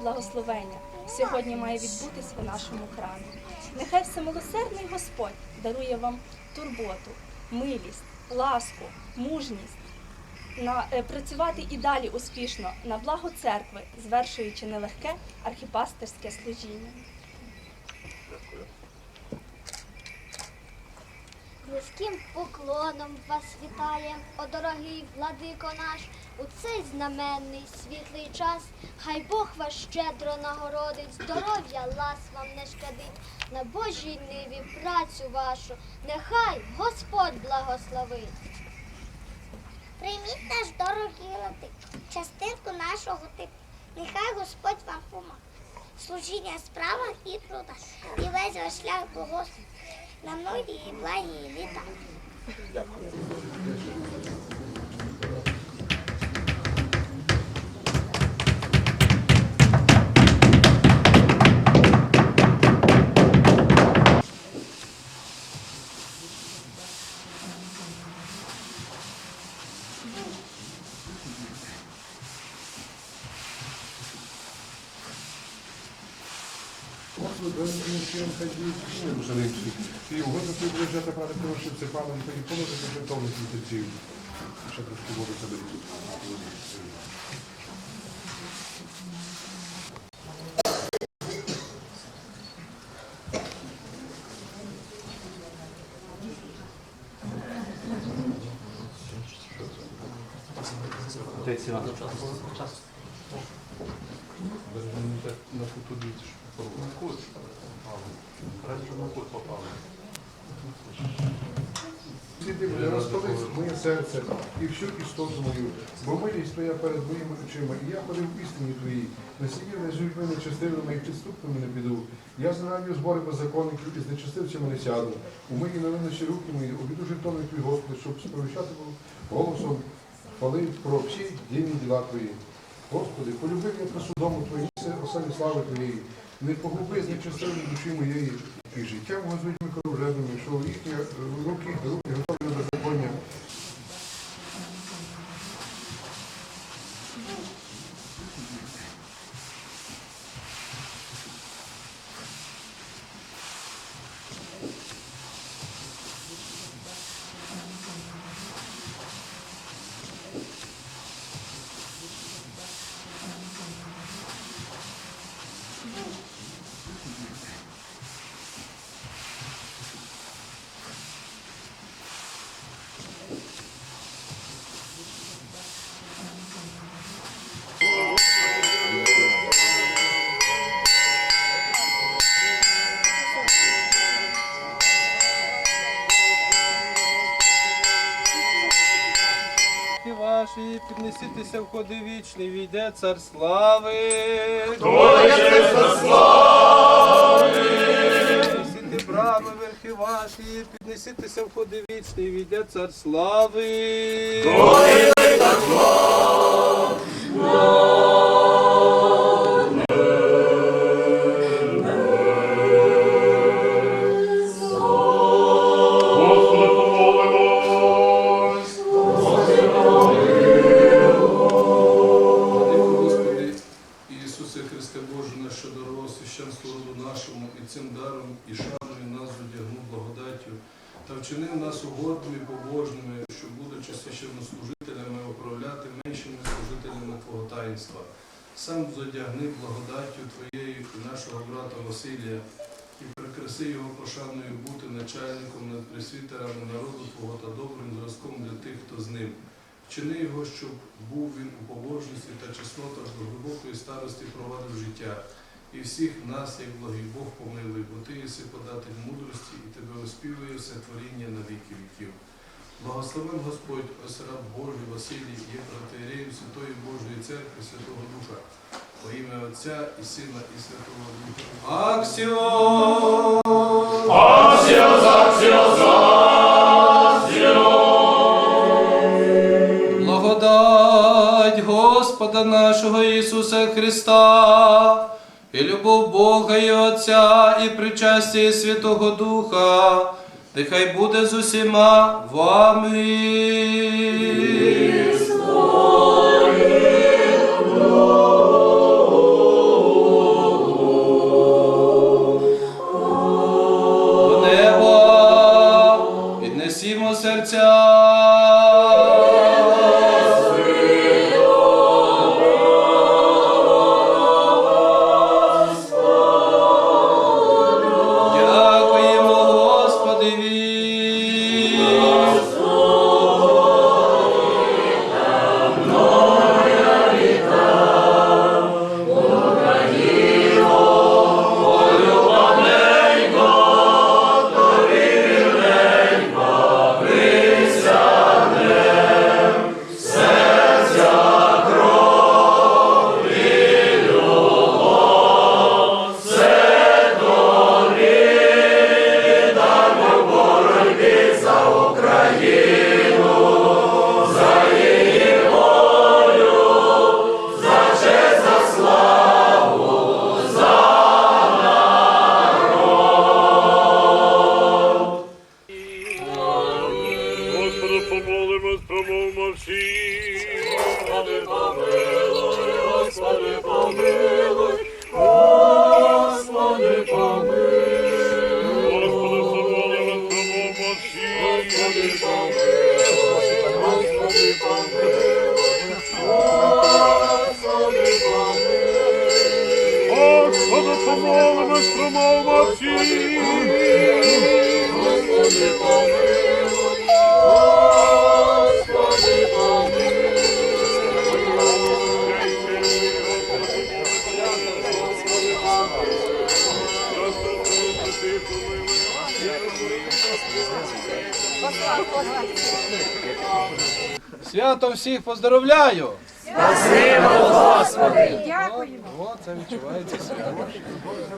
благословення сьогодні має відбутись у нашому храмі. Нехай всемилосердний Господь дарує вам турботу, милість, ласку, мужність на е, працювати і далі успішно на благо церкви, звершуючи нелегке архіпастерське служіння. Низьким поклоном вас вітає, о дорогий владико наш, у цей знаменний світлий час. Хай Бог вас щедро нагородить, здоров'я лас вам не шкодить, на Божій ниві працю вашу, нехай Господь благословить. Прийміть наш дорогий ладик, частинку нашого типу. Нехай Господь вам помагає. Служіння в справах і трудах. І весь ваш шлях до Господа. На многії благі літа. І угодно собі приїжджати правда, тому що це пане не положити вже повністю інтенсивно. Ще трошки воду себе тут. На куту дивіться, що На кут. Раніше на кут попали. Ти розпали моє серце і всю істоту мою, бо милість твоя перед моїми очима, і я ходив в істині твоїй, сидів не з людьми нечестивими і підступними не піду. Я знаю збори беззаконників і з нечестивцями не сяду. У мої новиночі руки мої, обіду жертовний твій Господи, щоб сповіщати голосом хвали про всі дільні діла твої. Господи, полюбив я красу дому Твої, оселі слави Твоєї, не погуби з нечестивої душі моєї, і життя мого з людьми корожебними, що їхні е, руки, руки І ваші в ходи вічний, війде цар слави. Піднесіте брами верхи ваші, піднесітеся в ходи вічний, війде цар слави. Господи нашому і цим даром і шаною нас одягнув благодаттю та вчинив нас угодними, побожними, щоб, будучи священнослужителями, управляти меншими служителями Твого таїнства. Сам зодягни благодаттю Твоєю і нашого брата Василія і прикраси його пошаною бути начальником над пресвітерами народу Твого та добрим зразком для тих, хто з ним. Вчини його, щоб був він у побожності та чеснотах до глибокої старості провадив життя. І всіх нас, як благий Бог, помилуй, бо ти єси податель мудрості, і тебе оспівує все творіння на віки віків. Благословен Господь, ось раб Божий Василій, є протеєреєм Святої Божої Церкви, Святого Духа, во ім'я Отця і Сина, і Святого Духа. Аксіо! Благодать Господа нашого Ісуса Христа, і любов Бога і Отця, і причастя і Святого Духа, нехай буде з усіма вами. Господу нас, промовимо всі. Святом всіх поздоровляю! Дякую. О, це відчувається свято.